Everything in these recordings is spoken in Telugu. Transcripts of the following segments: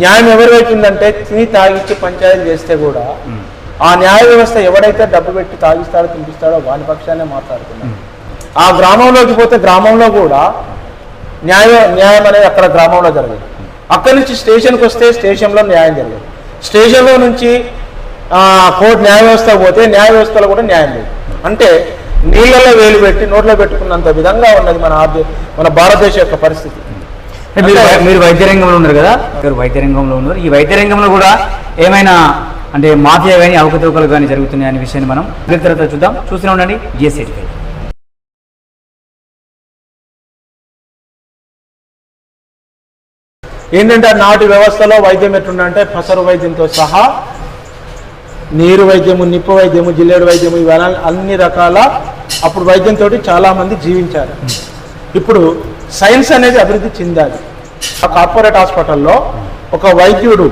న్యాయం ఎవరి వైపు ఉందంటే తిని తాగిచ్చి పంచాయతీ చేస్తే కూడా ఆ న్యాయ వ్యవస్థ ఎవడైతే డబ్బు పెట్టి తాగిస్తాడో తినిపిస్తాడో వాని పక్షానే మాట్లాడుతున్నాడు ఆ గ్రామంలోకి పోతే గ్రామంలో కూడా న్యాయ న్యాయం అనేది అక్కడ గ్రామంలో జరగదు. అక్కడి నుంచి స్టేషన్కి వస్తే స్టేషన్లో న్యాయం జరగదు. స్టేషన్లో నుంచి కోర్టు న్యాయ వ్యవస్థ పోతే న్యాయ వ్యవస్థలో కూడా న్యాయం లేదు. అంటే నీళ్ళలో వేలు పెట్టి నోట్లో పెట్టుకున్నంత విధంగా ఉన్నది మన ఆర్థిక మన భారతదేశం యొక్క పరిస్థితి. మీరు వైద్య రంగంలో ఉన్నారు కదా? మీరు వైద్య రంగంలో ఉన్నారు? ఈ వైద్య రంగంలో కూడా ఏమైనా అంటే మాఫియా కానీ అవకతవకలు కానీ జరుగుతున్నాయి అనే విషయాన్ని మనం తర్వాత చూద్దాం. చూస్తూనే ఉండండి. జిఎస్సీ ఏంటంటే నాటి వ్యవస్థలో వైద్యం ఎట్లుందంటే పసరు వైద్యంతో సహా నీరు వైద్యము నిప్పు వైద్యము జిల్లేడు వైద్యము ఇవన్నీ అన్ని రకాల అప్పుడు వైద్యంతో చాలా మంది జీవించారు ఇప్పుడు సైన్స్ అనేది అభివృద్ధి చెందాలి. ఆ కార్పొరేట్ హాస్పిటల్లో ఒక వైద్యుడు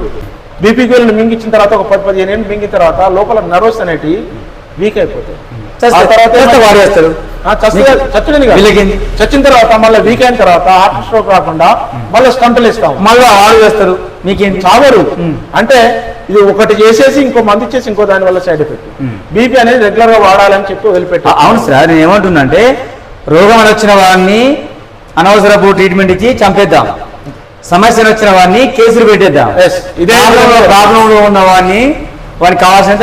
బీపీ గోళీలు మింగించిన తర్వాత ఒక పది పదిహేను ఏళ్ళు మింగిన తర్వాత లోపల నర్వస్ అనేటివి వీక్ అయిపోతాయి? చచ్చిన తర్వాత మళ్ళీ వీక్ అయిన తర్వాత హార్ట్ స్ట్రోక్ రాకుండా మళ్ళీ స్టంటలు ఇస్తాం మళ్ళీ ఆడు వేస్తారు. మీకేంటి? చావరు. అంటే ఇది ఒకటి చేసేసి ఇంకో మంది ఇచ్చేసి ఇంకో దాని వల్ల సైడ్ ఎఫెక్ట్. బీపీ అనేది రెగ్యులర్గా వాడాలని చెప్పి వదిలిపెట్టారు. అవును సార్ నేను ఏమంటున్నా అంటే రోగం వచ్చిన వాడిని అనవసరపు ట్రీట్మెంట్ ఇచ్చి చంపేద్దాం. సమస్యలు వచ్చిన వాడిని కేసులు పెట్టేద్దాం. ఇదే ప్రాబ్లం లో ఉన్న వాడిని వాడికి కావాల్సినంత.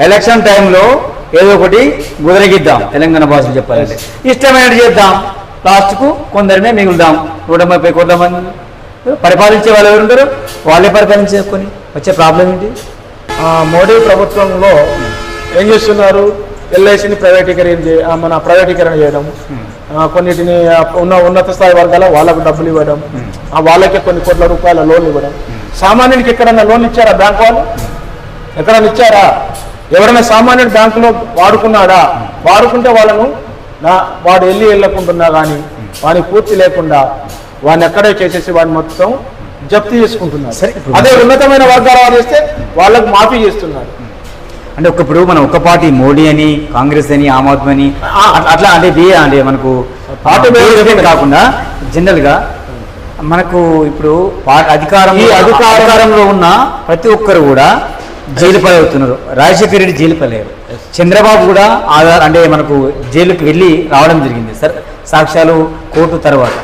ఎలక్షన్ టైంలో ఏదో ఒకటి గుదరగిద్దాం. తెలంగాణ భాషలో చెప్పాలంటే. ఇష్టమైనట్టు చేద్దాం. లాస్ట్కు కొందరినే మిగులుదాం. నూట ముప్పై కోట్ల మంది పరిపాలించే వాళ్ళు ఎవరు ఉంటారు వాళ్ళే పరిపాలించుకొని వచ్చే ప్రాబ్లం ఏంటి? ఆ, మోడీ ప్రభుత్వంలో ఏం చేస్తున్నారు? ఎల్ఐసిని ప్రైవేటీకరణ మన ప్రైవేటీకరణ చేయడం. ఆ, కొన్నిటిని ఉన్న ఉన్నత స్థాయి వర్గాల వాళ్ళకు డబ్బులు ఇవ్వడం ఆ, వాళ్ళకే కొన్ని కోట్ల రూపాయల లోన్ ఇవ్వడం. సామాన్యునికి ఎక్కడన్నా లోన్ ఇచ్చారా బ్యాంక్ వాళ్ళు? ఎక్కడన్నా ఇచ్చారా? ఎవరైనా సామాన్యుడు బ్యాంకులో వాడుకున్నాడా? వాడుకుంటే వాళ్ళను నా వాడు వెళ్ళి వెళ్ళకుంటున్నా కానీ వానికి పూర్తి లేకుండా వాడిని ఎక్కడే చేసేసి వాడిని మొత్తం జప్తు చేసుకుంటున్నారు. అదే ఉన్నతమైన వర్గాల వారు చేస్తే వాళ్ళకు మాఫీ చేస్తున్నారు. అంటే ఒక ఇప్పుడు మనం ఒక పార్టీ మోడీ అని కాంగ్రెస్ అని ఆమ్ ఆద్మీ అని. అట్లా- అంటే ఇది అంటే మనకు పార్టీ. కాకుండా జనరల్గా మనకు ఇప్పుడు అధికారం అధికారంలో ఉన్న ప్రతి ఒక్కరు కూడా జైలు పాలవుతున్నారు. రాజశేఖర రెడ్డి జైలు చంద్రబాబు కూడా ఆధార్ అంటే మనకు జైలుకి వెళ్ళి రావడం జరిగింది. సార్ సాక్ష్యాలు కోర్టు తర్వాత.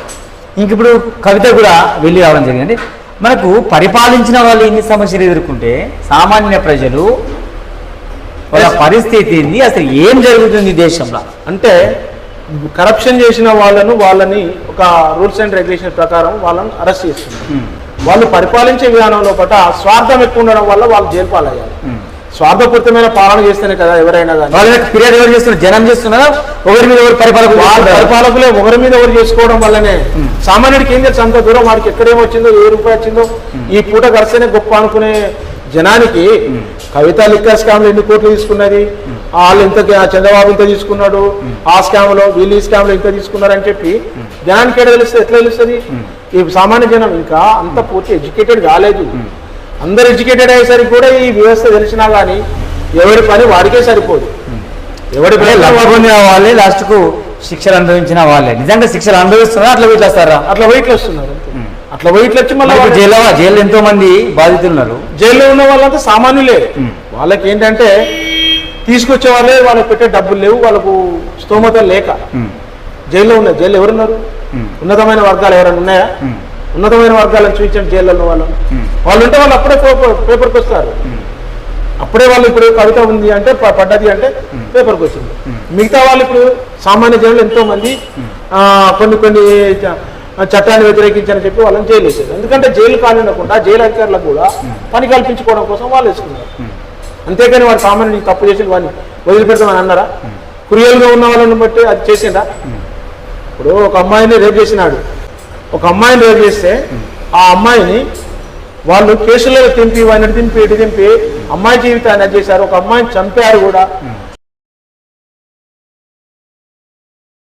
ఇంక ఇప్పుడు కవిత కూడా వెళ్ళి రావడం జరిగింది. అంటే మనకు పరిపాలించిన వాళ్ళు ఎన్ని సమస్యలు ఎదుర్కొంటే సామాన్య ప్రజలు వాళ్ళ పరిస్థితి ఏంది? అసలు ఏం జరుగుతుంది దేశంలో? అంటే కరప్షన్ చేసిన వాళ్ళను వాళ్ళని ఒక రూల్స్ అండ్ రెగ్యులేషన్ ప్రకారం వాళ్ళని అరెస్ట్ చేస్తున్నారు. ఉమ్, వాళ్ళు పరిపాలించే విధానంలో పట్ల స్వార్థం ఎక్కువ ఉండడం వల్ల వాళ్ళు జైలు పాలయ్యారు. ఉమ్. స్వార్థపూరితమైన పాలన చేస్తేనే కదా ఎవరైనా కానీ ఫిర్యాదు ఎవరు చేస్తున్నారు? జనం చేస్తున్నారా? ఒకరి మీద ఎవరు పరిపాలకులు? పరిపాలకులే ఒకరి మీద ఒకరు చేసుకోవడం వల్లనే సామాన్యుడికి ఏం తెలుసు అంత దూరం వాడికి ఎక్కడేం వచ్చిందో ఏ రూపాయి వచ్చిందో ఈ పూట గడిస్తేనే గొప్ప అనుకునే జనానికి కవిత లిక్కర్ స్కామ్లో ఎన్ని కోట్లు తీసుకున్నది? వాళ్ళు ఇంత చంద్రబాబు ఇంత తీసుకున్నాడు? ఆ స్కామ్లో వీళ్ళు ఈ స్కామ్లో ఇంత తీసుకున్నారు అని చెప్పి జనానికి ఎక్కడ తెలుస్తుంది? ఎట్లా తెలుస్తుంది? ఈ సామాన్య జనం ఇంకా అంత పూర్తి ఎడ్యుకేటెడ్ కాలేదు. అందరు ఎడ్యుకేటెడ్ అయ్యేసరికి కూడా ఈ వ్యవస్థ తెలిసినా కానీ ఎవరి పని వాడికే సరిపోదు. ఎవరి పని పొందిన వాళ్ళే లాస్ట్కు శిక్షలు అనుభవించిన వాళ్ళే. నిజంగా శిక్షలు అనుభవిస్తున్నారా? అట్లా వీటిస్తారా అట్లా వెయిట్లు వస్తున్నారు. అట్లా వెయిట్లు వచ్చి మళ్ళీ జైల్లో జైల్లో ఎంతో మంది బాధితులు ఉన్నారు జైల్లో ఉన్న వాళ్ళంతా సామాన్యులే. వాళ్ళకి ఏంటంటే తీసుకొచ్చే వాళ్ళే వాళ్ళకి పెట్టే డబ్బులు లేవు వాళ్ళకు స్తోమత లేక. జైల్లో ఉన్నాయి జైల్లో ఎవరున్నారు? ఉన్నతమైన వర్గాలు ఎవరైనా ఉన్నాయా? ఉన్నతమైన వర్గాలను చూపించండి జైల్లో ఉన్న వాళ్ళు వాళ్ళు ఉంటే వాళ్ళు అప్పుడే పేపర్ పేపర్కి వస్తారు. అప్పుడే వాళ్ళు ఇప్పుడు కవిత ఉంది అంటే పడ్డది అంటే పేపర్కి వచ్చింది మిగతా వాళ్ళు ఇప్పుడు సామాన్య జనులు ఎంతో మంది కొన్ని కొన్ని చట్టాన్ని వ్యతిరేకించని చెప్పి వాళ్ళని జైలు వేసారు ఎందుకంటే జైలు కానివ్వకుండా జైలు అధికారులకు కూడా పని కల్పించుకోవడం కోసం వాళ్ళు వేసుకున్నారు. అంతేకాని వాడు సామాన్యుడికి తప్పు చేసి వాడిని వదిలిపెడతామని అన్నారా? కురియల్గా ఉన్న వాళ్ళని బట్టి అది చేసిందా? ఇప్పుడు ఒక అమ్మాయిని రేప్ చేసినాడు. ఒక అమ్మాయిని రేప్ చేస్తే ఆ అమ్మాయిని వాళ్ళు కేసులలో తింపి వాడిని దింపి ఇటు దింపి అమ్మాయి జీవితాన్ని అది చేశారు. ఒక అమ్మాయిని చంపారు కూడా.